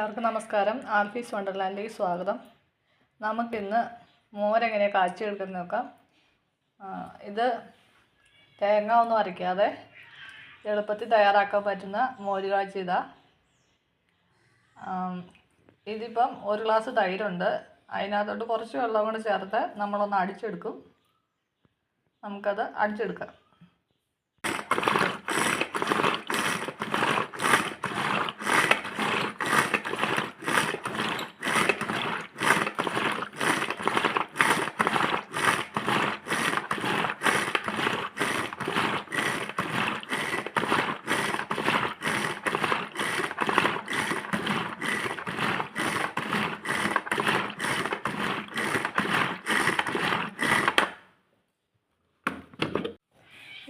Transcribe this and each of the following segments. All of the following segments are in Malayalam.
എല്ലാവർക്കും നമസ്കാരം. ആൽഫീസ് വണ്ടർലാൻഡിലേക്ക് സ്വാഗതം. നമുക്കിന്ന് മോരെങ്ങനെ കാച്ചിയെടുക്കുന്നത് നോക്കാം. ഇത് തേങ്ങ ഒന്നും അരയ്ക്കാതെ എളുപ്പത്തിൽ തയ്യാറാക്കാൻ പറ്റുന്ന മോര് കാച്ചി ഇതാ. ഇതിപ്പം ഒരു ഗ്ലാസ് തൈരുണ്ട്. അതിനകത്തോട്ട് കുറച്ച് വെള്ളം കൂടെ ചേർത്ത് നമ്മളൊന്ന് അടിച്ചെടുക്കും. നമുക്കത് അടിച്ചെടുക്കാം.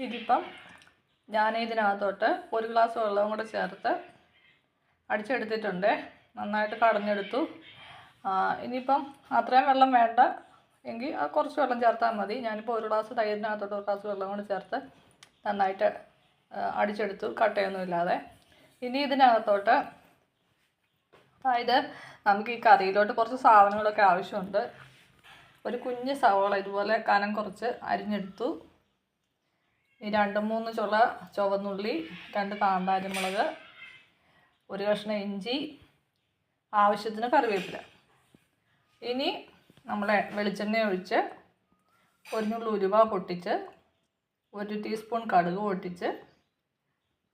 ഇതിപ്പം ഞാൻ ഇതിനകത്തോട്ട് ഒരു ഗ്ലാസ് വെള്ളവും കൂടെ ചേർത്ത് അടിച്ചെടുത്തിട്ടുണ്ട്. നന്നായിട്ട് കടഞ്ഞെടുത്തു. ഇനിയിപ്പം അത്രയും വെള്ളം വേണ്ട. എങ്കിൽ കുറച്ച് വെള്ളം ചേർത്താൽ മതി. ഞാനിപ്പോൾ ഒരു ഗ്ലാസ് തൈരിനകത്തോട്ട് ഒരു ഗ്ലാസ് വെള്ളം കൂടെ ചേർത്ത് നന്നായിട്ട് അടിച്ചെടുത്തു. കട്ടയൊന്നുമില്ലാതെ ഇനി ഇതിനകത്തോട്ട് അതായത് നമുക്ക് ഈ കറിയിലോട്ട് കുറച്ച് സാധനങ്ങളൊക്കെ ആവശ്യമുണ്ട്. ഒരു കുഞ്ഞ് സവോള ഇതുപോലെ കനം കുറച്ച് അരിഞ്ഞെടുത്തു. രണ്ട് മൂന്ന് ചുള ചുവന്നുള്ളി രണ്ട് കാന്താരിമുളക് ഒരു കഷ്ണം ഇഞ്ചി ആവശ്യത്തിന് കറിവേപ്പില. ഇനി നമ്മളെ വെളിച്ചെണ്ണ ഒഴിച്ച് ഒരു ഉരുവ പൊട്ടിച്ച് ഒരു ടീസ്പൂൺ കടുക് പൊട്ടിച്ച്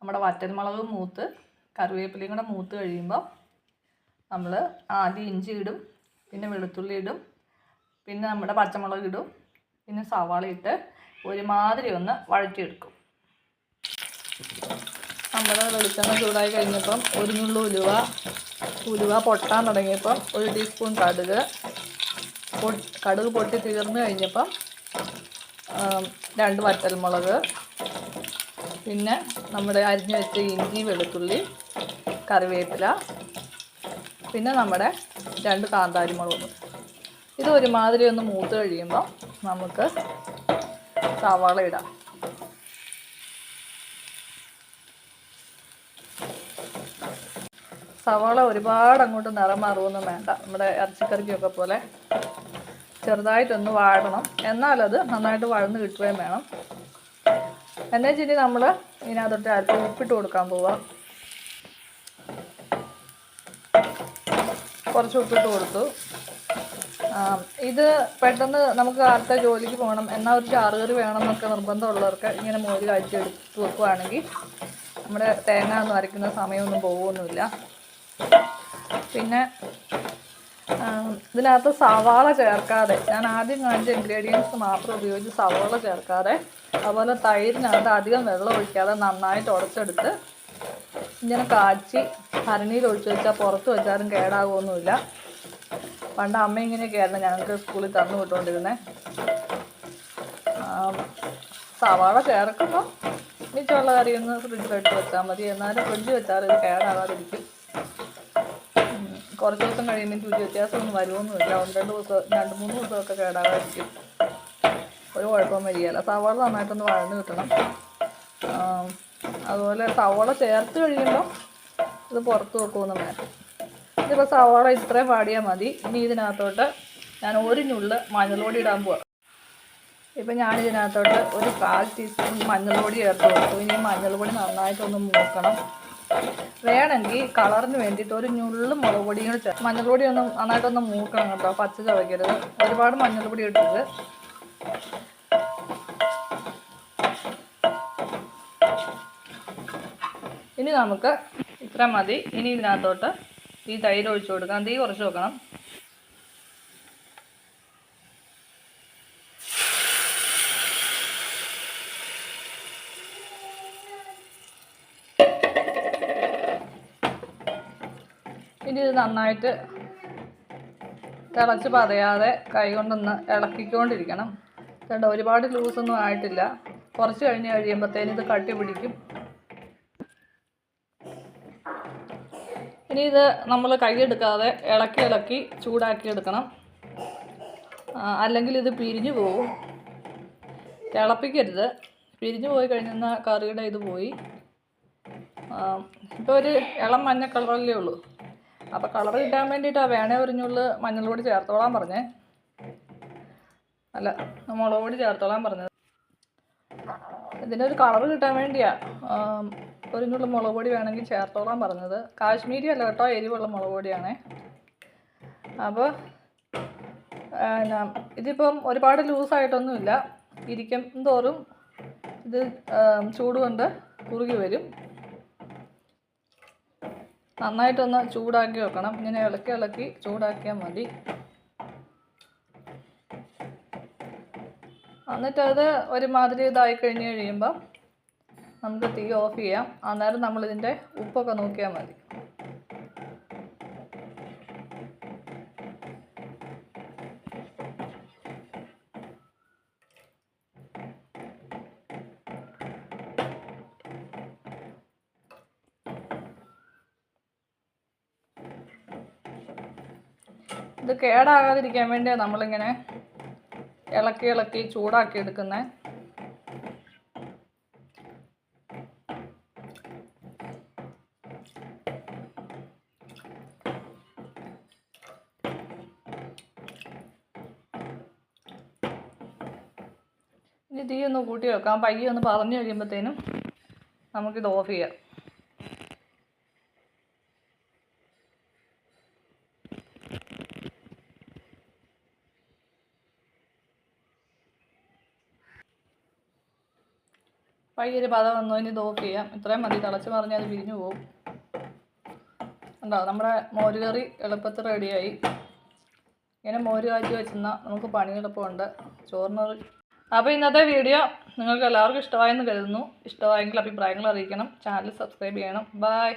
നമ്മുടെ വറ്റൽമുളക് മൂത്ത് കറിവേപ്പിലയും കൂടെ മൂത്ത് കഴിയുമ്പോൾ നമ്മൾ ആദ്യം ഇഞ്ചി ഇടും പിന്നെ വെളുത്തുള്ളി ഇടും പിന്നെ നമ്മുടെ പച്ചമുളക് ഇടും പിന്നെ സവാള ഇട്ട് ഒരുമാതിരി ഒന്ന് വഴറ്റിയെടുക്കും. നമ്മൾ വെളിച്ചെണ്ണ ചൂടായി കഴിഞ്ഞപ്പം ഒരു നുള്ളു ഉലുവ ഉലുവ പൊട്ടാൻ തുടങ്ങിയപ്പം ഒരു ടീസ്പൂൺ കടുക് കടുക് പൊട്ടി തീർന്നു കഴിഞ്ഞപ്പം രണ്ട് വറ്റൽമുളക് പിന്നെ നമ്മുടെ അരിഞ്ഞു വെച്ച ഇഞ്ചി വെളുത്തുള്ളി കറിവേപ്പില പിന്നെ നമ്മുടെ രണ്ട് കാന്താരിമുളകും. ഇത് ഒരുമാതിരി ഒന്ന് മൂത്ത് കഴിയുമ്പോൾ നമുക്ക് സവാള ഇടാം. സവാള ഒരുപാട് അങ്ങോട്ട് നിറം മാറുമൊന്നും വേണ്ട. നമ്മുടെ ഇറച്ചിക്കറിക്കൊക്കെ പോലെ ചെറുതായിട്ടൊന്ന് വാഴണം. എന്നാലത് നന്നായിട്ട് വഴന്ന് കിട്ടുകയും വേണം. എന്നു വെച്ചിട്ട് നമ്മൾ ഇതിനകത്തോട്ട് അല്പം ഉപ്പിട്ട് കൊടുക്കാൻ പോവാം. കുറച്ച് ഉപ്പിട്ട് കൊടുത്തു. ഇത് പെട്ടെന്ന് നമുക്ക് അടുത്ത ജോലിക്ക് പോകണം. എന്നാൽ ഒരു ചാറുകറി വേണം എന്നൊക്കെ നിർബന്ധമുള്ളവർക്ക് ഇങ്ങനെ മോര് കാഴ്ച എടുത്ത് വെക്കുവാണെങ്കിൽ നമ്മുടെ തേങ്ങ ഒന്നും അരയ്ക്കുന്ന സമയമൊന്നും പോകുമൊന്നുമില്ല പിന്നെ ഇതിനകത്ത് സവാള ചേർക്കാതെ ഞാൻ ആദ്യം കാണിച്ച ഇൻഗ്രീഡിയൻസ് മാത്രം ഉപയോഗിച്ച് സവാള ചേർക്കാതെ അതുപോലെ തൈരിനകത്ത് അധികം വെള്ളം ഒഴിക്കാതെ നന്നായിട്ട് ഉടച്ചെടുത്ത് ഇങ്ങനെ കാച്ചി ഭരണിയിൽ ഒഴിച്ച് വെച്ചാൽ പുറത്ത് വെച്ചാലും കേടാകുമൊന്നുമില്ല പണ്ട് അമ്മ ഇങ്ങനെയൊക്കെയായിരുന്നു ഞങ്ങൾക്ക് സ്കൂളിൽ തന്നു വിട്ടുകൊണ്ടിരുന്നത് സവാള ചേർക്കുമ്പോൾ മിച്ചമുള്ള കറി ഒന്ന് ഫ്രിഡ്ജിലെടുത്ത് വെച്ചാൽ മതി. എന്നാലും ഫ്രിഡ്ജ് വെച്ചാൽ ഇത് കേടാകാതിരിക്കും കുറച്ച് ദിവസം കഴിയുമ്പോൾ രുചി വ്യത്യാസമൊന്നും വരുമൊന്നുമില്ല ഒന്ന് രണ്ട് ദിവസം രണ്ട് മൂന്ന് ദിവസമൊക്കെ കേടാകാതിരിക്കും ഒരു കുഴപ്പവും വരികയില്ല. സവാള നന്നായിട്ടൊന്ന് വഴന്ന് കിട്ടണം. അതുപോലെ സവാള ചേർത്ത് കഴിയുമ്പോൾ ഇത് പുറത്ത് വെക്കുമെന്ന് വേണം ഇതിപ്പോൾ സവാള ഇത്രയും പാടിയാൽ മതി. ഇനി ഇതിനകത്തോട്ട് ഞാൻ ഒരു ഞുള്ള് മഞ്ഞൾപൊടി ഇടാൻ പോവാം. ഇപ്പം ഞാൻ ഇതിനകത്തോട്ട് ഒരു കാൽ ടീസ്പൂൺ മഞ്ഞൾപൊടി ചേർത്ത് കൊടുത്തു. ഇനി മഞ്ഞൾപൊടി നന്നായിട്ടൊന്ന് മൂക്കണം. വേണമെങ്കിൽ കളറിന് വേണ്ടിയിട്ട് ഒരു ഞുള്ള് മുളക് പൊടിയും കൂടി ചേർത്ത് മഞ്ഞൾപൊടി ഒന്ന് നന്നായിട്ടൊന്ന് മൂക്കണം കേട്ടോ. പച്ച ചവയ്ക്കരുത്. ഒരുപാട് മഞ്ഞൾപൊടി ഇട്ടത് ഇനി നമുക്ക് ഇത്ര മതി. ഇനി ഇതിനകത്തോട്ട് ഈ തൈര് ഒഴിച്ചു കൊടുക്കാം തീ കുറച്ച് വെക്കണം. ഇനി ഇത് നന്നായിട്ട് തിളച്ച് പതയാതെ കൈ കൊണ്ടൊന്ന് ഇളക്കിക്കൊണ്ടിരിക്കണം. ചേട്ടാ ഒരുപാട് ലൂസൊന്നും ആയിട്ടില്ല. കുറച്ച് കഴിഞ്ഞ് കഴിയുമ്പോഴത്തേന് ഇത് കട്ടി പിടിക്കും. ഇനി ഇത് നമ്മൾ കൈയെടുക്കാതെ ഇളക്കി ഇളക്കി ചൂടാക്കി എടുക്കണം. അല്ലെങ്കിൽ ഇത് പിരിഞ്ഞു പോകും. തിളപ്പിക്കരുത്. പിരിഞ്ഞു പോയി കഴിഞ്ഞാൽ കറിയുടെ ഇത് പോയി. ഇപ്പോൾ ഒരു ഇളം മഞ്ഞ കളറല്ലേ ഉള്ളൂ. അപ്പോൾ കളർ കിട്ടാൻ വേണ്ടിയിട്ടാണ് വേണേ ഒരു മഞ്ഞളോട് ചേർത്തോളാൻ പറഞ്ഞേ. അല്ല മുളക് ചേർത്തോളാൻ പറഞ്ഞത്. ഇതിനൊരു കളർ കിട്ടാൻ വേണ്ടിയാ. ആം, ഒരു ഞുള്ള് മുളക് പൊടി വേണമെങ്കിൽ ചേർത്തോളാൻ പറഞ്ഞത്. കാശ്മീരി അല്ല കേട്ടോ എരിവുള്ള മുളക് പൊടിയാണേ. അപ്പോൾ എന്നാ ഇതിപ്പം ഒരുപാട് ലൂസായിട്ടൊന്നുമില്ല. ഇരിക്കും തോറും ഇത് ചൂട് കൊണ്ട് കുറുകി വരും. നന്നായിട്ടൊന്ന് ചൂടാക്കി വെക്കണം. ഇങ്ങനെ ഇളക്കി ഇളക്കി ചൂടാക്കിയാൽ മതി. എന്നിട്ടത് ഒരുമാതിരി ഇതായി കഴിഞ്ഞ് കഴിയുമ്പോൾ നമുക്ക് തീ ഓഫ് ചെയ്യാം. അന്നേരം നമ്മളിതിന്റെ ഉപ്പൊക്കെ നോക്കിയാൽ മതി. ഇത് കേടാകാതിരിക്കാൻ വേണ്ടിയാണ് നമ്മളിങ്ങനെ ഇളക്കി ഇളക്കി ചൂടാക്കി എടുക്കുന്നത് ഇനി തീ ഒന്ന് കൂട്ടി വെക്കാം. പയ്യെ ഒന്ന് പറഞ്ഞു കഴിയുമ്പോഴത്തേനും നമുക്കിത് ഓഫ് ചെയ്യാം. പയ്യൊരു പത വന്നു. ഇനി ഇത് ഓഫ് ചെയ്യാം. ഇത്രയും മതി. തിളച്ച് പറഞ്ഞാൽ അത് പിരിഞ്ഞു പോകും. ഉണ്ടാവും നമ്മുടെ മോര് കറി എളുപ്പത്തിൽ റെഡിയായി ഇങ്ങനെ മോര് കാച്ചി വെച്ചെന്നാൽ നമുക്ക് പണി എളുപ്പമുണ്ട്. ചോറിന് അപ്പോൾ ഇന്നത്തെ വീഡിയോ നിങ്ങൾക്ക് എല്ലാവർക്കും ഇഷ്ടമായെന്ന് കരുതുന്നു. ഇഷ്ടമായെങ്കിൽ അഭിപ്രായങ്ങൾ അറിയിക്കണം. ചാനൽ സബ്സ്ക്രൈബ് ചെയ്യണം. ബായ്